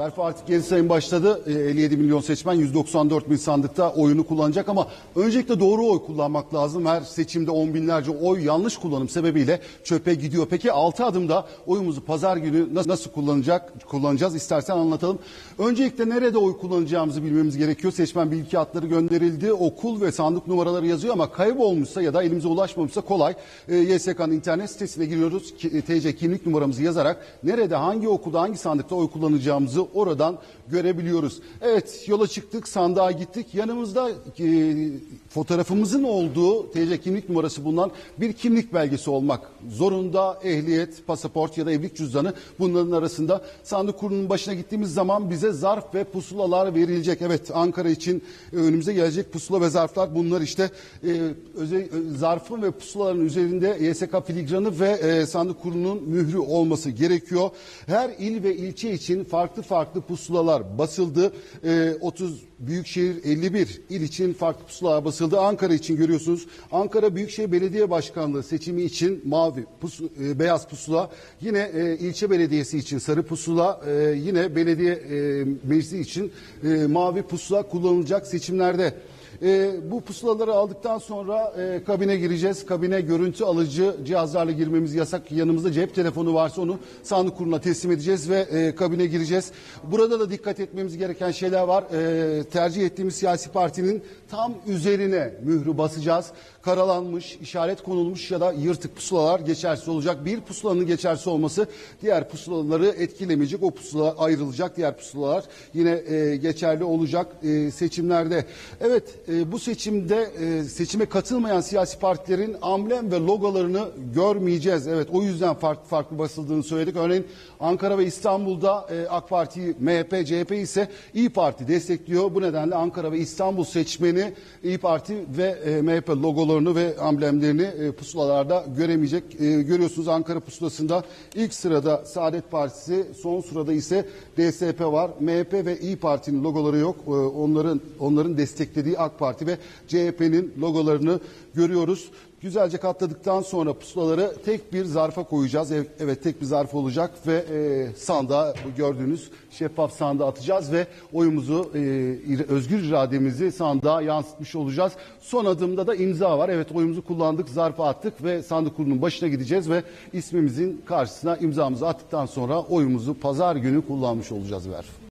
Berfa artık geri sayım başladı. Ee, 57 milyon seçmen 194 bin sandıkta oyunu kullanacak ama öncelikle doğru oy kullanmak lazım. Her seçimde on binlerce oy yanlış kullanım sebebiyle çöpe gidiyor. Peki 6 adımda oyumuzu pazar günü na- nasıl kullanacak kullanacağız istersen anlatalım. Öncelikle nerede oy kullanacağımızı bilmemiz gerekiyor. Seçmen bilgi kağıtları gönderildi. Okul ve sandık numaraları yazıyor ama kaybolmuşsa ya da elimize ulaşmamışsa kolay. Ee, YSK'nın internet sitesine giriyoruz. E, TC kimlik numaramızı yazarak nerede hangi okulda hangi sandıkta oy kullanacağımızı oradan görebiliyoruz. Evet yola çıktık sandığa gittik. Yanımızda e, fotoğrafımızın olduğu TC kimlik numarası bulunan bir kimlik belgesi olmak zorunda. Ehliyet, pasaport ya da evlilik cüzdanı bunların arasında. Sandık kurulunun başına gittiğimiz zaman bize zarf ve pusulalar verilecek. Evet Ankara için e, önümüze gelecek pusula ve zarflar bunlar işte e, özel, e, zarfın ve pusulaların üzerinde YSK filigranı ve e, sandık kurulunun mührü olması gerekiyor. Her il ve ilçe için farklı farklı pusulalar basıldı. E, 30 Büyükşehir 51 il için farklı pusulalar basıldı. Ankara için görüyorsunuz. Ankara Büyükşehir Belediye Başkanlığı seçimi için mavi pus, e, beyaz pusula. Yine e, ilçe belediyesi için sarı pusula. E, yine belediye e, meclisi için e, mavi pusula kullanılacak seçimlerde. E, bu pusulaları aldıktan sonra e, kabine gireceğiz. Kabine görüntü alıcı cihazlarla girmemiz yasak. Yanımızda cep telefonu varsa onu sandık kuruluna teslim edeceğiz ve e, kabine gireceğiz. Burada da dikkat etmemiz gereken şeyler var. E, tercih ettiğimiz siyasi partinin tam üzerine mührü basacağız. Karalanmış, işaret konulmuş ya da yırtık pusulalar geçersiz olacak. Bir pusulanın geçersiz olması diğer pusulaları etkilemeyecek. O pusula ayrılacak. Diğer pusulalar yine e, geçerli olacak e, seçimlerde. Evet e, bu seçimde e, seçime katılmayan siyasi partilerin amblem ve logolarını görmeyeceğiz. Evet o yüzden farklı farklı basıldığını söyledik. Örneğin Ankara ve İstanbul'da e, AK Parti, MHP, CHP ise İyi Parti destekliyor. Bu nedenle Ankara ve İstanbul seçmeni İyi Parti ve e, MHP logolarını ve amblemlerini e, pusulalarda göremeyecek. E, görüyorsunuz Ankara pusulasında ilk sırada Saadet Partisi, son sırada ise DSP var. MHP ve İyi Parti'nin logoları yok. E, onların onların desteklediği AK Parti ve CHP'nin logolarını görüyoruz. Güzelce katladıktan sonra pusulaları tek bir zarfa koyacağız. Evet, tek bir zarf olacak ve e, sandığa gördüğünüz şeffaf sandığa atacağız ve oyumuzu e, özgür irademizi sandığa yansıtmış olacağız. Son adımda da imza var. Evet oyumuzu kullandık, zarfa attık ve sandık kurulunun başına gideceğiz ve ismimizin karşısına imzamızı attıktan sonra oyumuzu pazar günü kullanmış olacağız Berf.